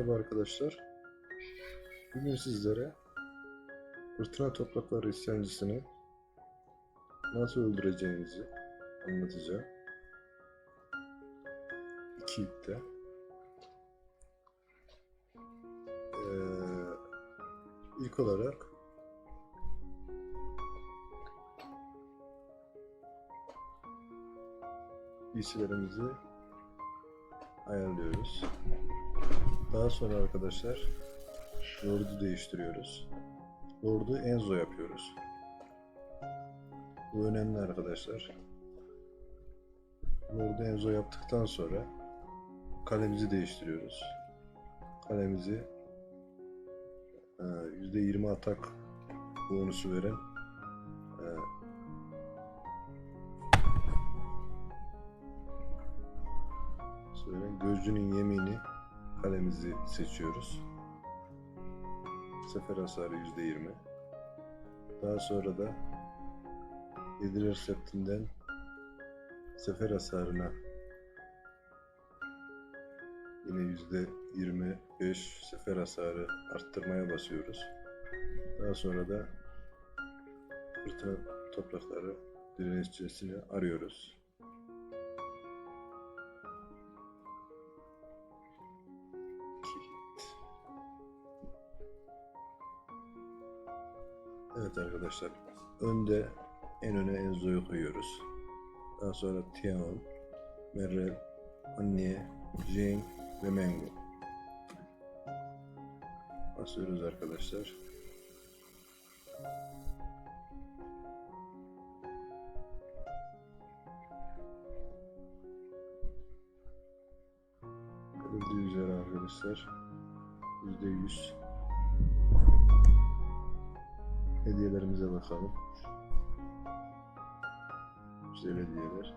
Merhaba arkadaşlar. Bugün sizlere fırtına toprakları isyancısını nasıl öldüreceğinizi anlatacağım. İki ipte. Ee, ilk olarak giysilerimizi ayarlıyoruz. Daha sonra arkadaşlar Lord'u değiştiriyoruz. Lord'u Enzo yapıyoruz. Bu önemli arkadaşlar. Lord'u Enzo yaptıktan sonra kalemizi değiştiriyoruz. Kalemizi e, %20 atak bonusu veren Söyle, gözcünün yemini kalemizi seçiyoruz. Sefer hasarı %20. Daha sonra da Yediler septinden sefer hasarına yine %25 sefer hasarı arttırmaya basıyoruz. Daha sonra da fırtına toprakları direnişçisini arıyoruz. Evet arkadaşlar. Önde en öne Enzo'yu koyuyoruz. Daha sonra Tiaon, Merrel, Annie, Jane ve Mango. Basıyoruz arkadaşlar. Görüldüğü üzere arkadaşlar. %100 hediyelerimize bakalım. Güzel hediyeler.